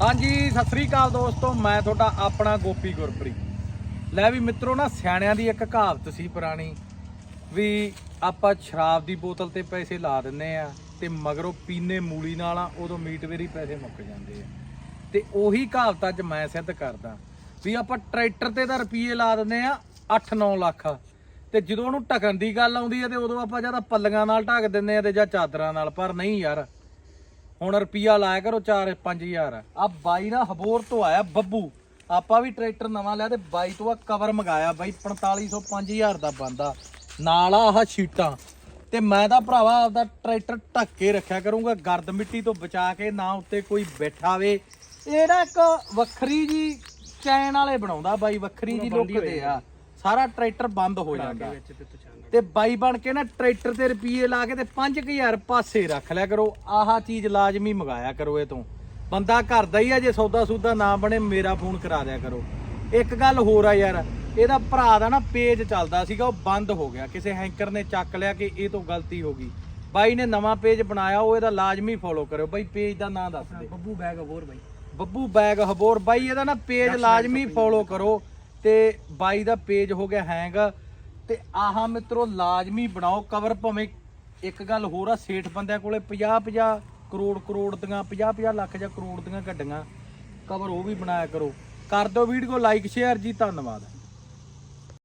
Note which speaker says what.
Speaker 1: ਹਾਂਜੀ, ਸਤਿ ਸ੍ਰੀ ਅਕਾਲ ਦੋਸਤੋ, ਮੈਂ ਤੁਹਾਡਾ ਆਪਣਾ ਗੋਪੀ ਗੁਰਪ੍ਰੀਤ। ਲੈ ਵੀ ਮਿੱਤਰੋ ਨਾ, ਸਿਆਣਿਆਂ ਦੀ ਇੱਕ ਕਹਾਵਤ ਸੀ ਪੁਰਾਣੀ, ਵੀ ਆਪਾਂ ਸ਼ਰਾਬ ਦੀ ਬੋਤਲ ਤੇ ਪੈਸੇ ਲਾ ਦਿੰਨੇ ਆ ਤੇ ਮਗਰੋਂ ਪੀਨੇ ਮੂਲੀ ਨਾਲ ਆ, ਉਦੋਂ ਮੀਟ ਵੇਰੀ ਪੈਸੇ ਮੁੱਕ ਜਾਂਦੇ ਆ। ਤੇ ਉਹੀ ਕਹਾਵਤ ਅੱਜ ਮੈਂ ਸਿੱਧ ਕਰਦਾ, ਵੀ ਆਪਾਂ ਟਰੈਕਟਰ ਤੇ ਤਾਂ ਰੁਪਏ ਲਾ ਦਿੰਨੇ ਆ 8-9 ਲੱਖ। ਤੇ ਜਦੋਂ ਉਹਨੂੰ ਢਕਣ ਦੀ ਗੱਲ ਆਉਂਦੀ ਹੈ ਤੇ ਉਦੋਂ ਆਪਾਂ ਜਾਂ ਤਾਂ ਪੱਲੀਆਂ ਨਾਲ ਢੱਕ ਦਿੰਨੇ ਆ ਤੇ ਜਾਂ ਚਾਦਰਾਂ ਨਾਲ, ਪਰ ਨਹੀਂ ਯਾਰ ਹੁਣ ਰੁਪਿਆ ਲਾਇਆ ਕਰੋ 4-5000 ਆ ਬਾਈ ਨਾ ਹਬੋਰ ਤੋਂ ਆਇਆ ਬੱਬੂ। ਆਪਾਂ ਵੀ ਟਰੈਕਟਰ ਨਵਾਂ ਲਿਆ ਤੇ ਬਾਈ ਤੋਂ ਆ ਕਵਰ ਮੰਗਾਇਆ ਬਾਈ 4500 5000 ਦਾ ਬੰਦਾ। ਨਾਲ ਆ ਆਹ ਸ਼ੀਟਾਂ। ਤੇ ਮੈਂ ਤਾਂ ਭਰਾਵਾ ਆਪਦਾ ਟਰੈਕਟਰ ਢੱਕ ਕੇ ਰੱਖਿਆ ਕਰੂੰਗਾ ਗਰਦ ਮਿੱਟੀ ਤੋਂ ਬਚਾ ਕੇ ਨਾ ਉੱਤੇ ਕੋਈ ਬੈਠਾਵੇ ਇਹ ਨਾ ਇੱਕ ਵੱਖਰੀ ਜੀ ਚੈਨ ਵਾਲੇ ਬਣਾਉਂਦਾ ਬਾਈ ਵੱਖਰੀ ਜੀ ਲੁੱਕ ਦੇ ਆ। ਸਾਰਾ ਟਰੈਕਟਰ ਬੰਦ ਹੋ ਜਾਂਦਾ। ਤੇ ਬਾਈ ਬਣ ਕੇ ਨਾ ਟਰੈਕਟਰ ਤੇ ਰੁਪਏ ਲਾ ਕੇ ਤੇ 5000 ਪਾਸੇ ਰੱਖ ਲਿਆ ਕਰੋ। ਆਹ ਚੀਜ਼ ਲਾਜ਼ਮੀ ਮੰਗਾਇਆ ਕਰੋ ਇਹ ਤੋਂ। ਬੰਦਾ ਘਰ ਦਾ ਹੀ ਆ ਜੇ ਸੌਦਾ ਸੂਦਾ ਨਾ ਬਣੇ ਮੇਰਾ ਫੋਨ ਕਰਾ ਦਿਆ ਕਰੋ। ਇੱਕ ਗੱਲ ਹੋਰ ਆ ਯਾਰ ਇਹਦਾ ਭਰਾ ਦਾ ਨਾ ਪੇਜ ਚੱਲਦਾ ਸੀਗਾ ਉਹ ਬੰਦ ਹੋ ਗਿਆ। ਕਿਸੇ ਹੈਂਕਰ ਨੇ ਚੱਕ ਲਿਆ ਕਿ ਇਹ ਤੋਂ ਗਲਤੀ ਹੋ ਗਈ। ਬਾਈ ਨੇ ਨਵਾਂ ਪੇਜ ਬਣਾਇਆ ਉਹ ਇਹਦਾ ਲਾਜ਼ਮੀ ਫੋਲੋ ਕਰਿਓ। ਬਾਈ ਪੇਜ ਦਾ ਨਾਂ ਦੱਸ ਦੇ।
Speaker 2: ਬੱਬੂ ਬੈਗ ਹੋਰ ਬਾਈ।
Speaker 1: ਬੱਬੂ ਬੈਗ ਹਬੋਰ ਬਾਈ ਇਹਦਾ ਨਾ ਪੇਜ ਲਾਜ਼ਮੀ ਫੋਲੋ ਕਰੋ। ਤੇ ਬਾਈ ਦਾ ਪੇਜ ਹੋ ਗਿਆ ਹੈਂਗ ਤੇ ਆਹ ਮਿੱਤਰੋ, ਲਾਜ਼ਮੀ ਬਣਾਓ ਕਵਰ ਭਾਵੇਂ ਇੱਕ ਗੱਲ ਹੋਰ ਆ, ਸੇਠ ਬੰਦਿਆਂ ਕੋਲੇ 50 50 ਕਰੋੜ ਕਰੋੜ ਦੀਆਂ 50 50 ਲੱਖ ਜਾਂ ਕਰੋੜ ਦੀਆਂ ਗੱਡੀਆਂ। ਕਵਰ ਉਹ ਵੀ ਬਣਾਇਆ ਕਰੋ। ਕਰ ਦਿਓ ਵੀਡੀਓ ਲਾਈਕ ਸ਼ੇਅਰ ਜੀ, ਧੰਨਵਾਦ।